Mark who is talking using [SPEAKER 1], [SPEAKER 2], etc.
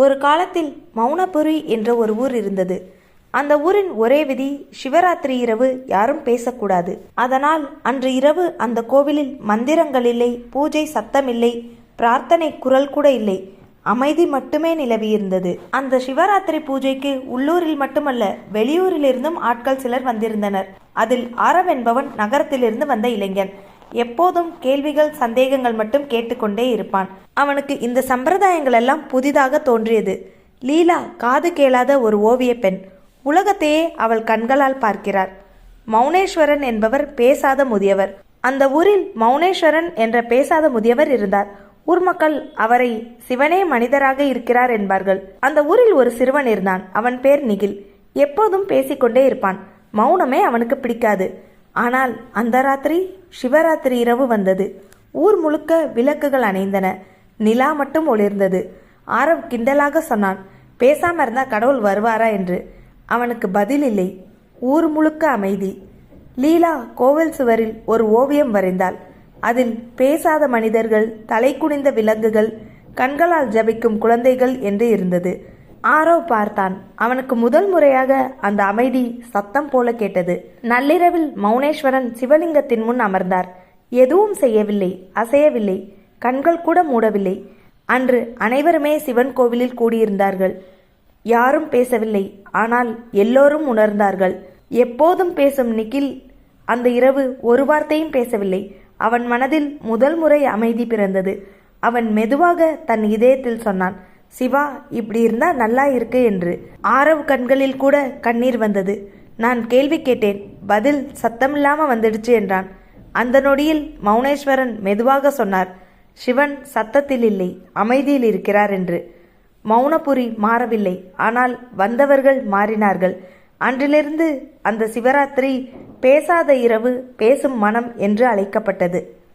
[SPEAKER 1] ஒரு காலத்தில் மௌனபுரி என்ற ஒரு ஊர் இருந்தது. அந்த ஊரின் ஒரே விதி சிவராத்திரி இரவு யாரும் பேசக்கூடாது. அதனால் அன்று இரவு அந்த கோவிலில் மந்திரங்கள் இல்லை பூஜை சத்தமில்லை பிரார்த்தனை குரல் கூட இல்லை. அமைதி மட்டுமே நிலவியிருந்தது அந்த சிவராத்திரி பூஜைக்கு உள்ளூரில் மட்டுமல்ல வெளியூரிலிருந்தும் ஆட்கள் சிலர் வந்திருந்தனர். அதில் ஆரவ் என்பவன் நகரத்திலிருந்து வந்த இளைஞன். எப்போதும் கேள்விகள் சந்தேகங்கள் மட்டும் கேட்டுக்கொண்டே இருப்பான். அவனுக்கு இந்த சம்பிரதாயங்கள் எல்லாம் புதிதாக தோன்றியது. லீலா காது கேளாத ஒரு ஓவிய பெண். உலகத்தையே அவள் கண்களால் பார்க்கிறார். மௌனேஸ்வரன் என்பவர் பேசாத முதியவர். அந்த ஊரில் மௌனேஸ்வரன் என்ற பேசாத முதியவர் இருந்தார். ஊர் மக்கள் அவரை சிவனே மனிதராக இருக்கிறார் என்பார்கள். அந்த ஊரில் ஒரு சிறுவன் இருந்தான். அவன் பேர் நிகில். எப்போதும் பேசிக்கொண்டே இருப்பான். மௌனமே அவனுக்கு பிடிக்காது. ஆனால் அந்த ராத்திரி சிவராத்திரி இரவு வந்தது. ஊர் முழுக்க விளக்குகள் அணைந்தன. நிலா மட்டும் ஒளிர்ந்தது. ஆரவ் கிண்டலாக சொன்னான் பேசாம இருந்தா கடவுள் வருவாரா என்று? அவனுக்கு பதில் இல்லை. ஊர் முழுக்க அமைதி. லீலா கோவில் சுவரில் ஒரு ஓவியம் வரைந்தாள். அதில் பேசாத மனிதர்கள் தலை குனிந்த விலங்குகள் கண்களால் ஜபிக்கும் குழந்தைகள் என்று இருந்தது. ஆரோ பார்த்தான். அவனுக்கு முதல் முறையாக அந்த அமைதி சத்தம் போல கேட்டது. நள்ளிரவில் மௌனேஸ்வரன் சிவலிங்கத்தின் முன் அமர்ந்தார். எதுவும் செய்யவில்லை அசையவில்லை கண்கள் கூட மூடவில்லை. அன்று அனைவருமே சிவன் கோவிலில் கூடியிருந்தார்கள். யாரும் பேசவில்லை ஆனால் எல்லோரும் உணர்ந்தார்கள். எப்போதும் பேசும் நிக்கில் அந்த இரவு ஒரு வார்த்தையும் பேசவில்லை. அவன் மனதில் முதல் முறை அமைதி பிறந்தது. அவன் மெதுவாக தன் இதயத்தில் சொன்னான் சிவா இப்படி இருந்தா நல்லா இருக்கு என்று. ஆரவ் கண்களில் கூட கண்ணீர் வந்தது. நான் கேள்வி கேட்டேன். பதில் சத்தமில்லாம வந்துடுச்சு என்றான். அந்த நொடியில் மௌனேஸ்வரன் மெதுவாக சொன்னார். சிவன் சத்தத்தில் இல்லை அமைதியில் இருக்கிறார் என்று. மௌனபுரி மாறவில்லை. ஆனால் வந்தவர்கள் மாறினார்கள். அன்றிலிருந்து அந்த சிவராத்திரி பேசாத இரவு பேசும் மனம் என்று அழைக்கப்பட்டது.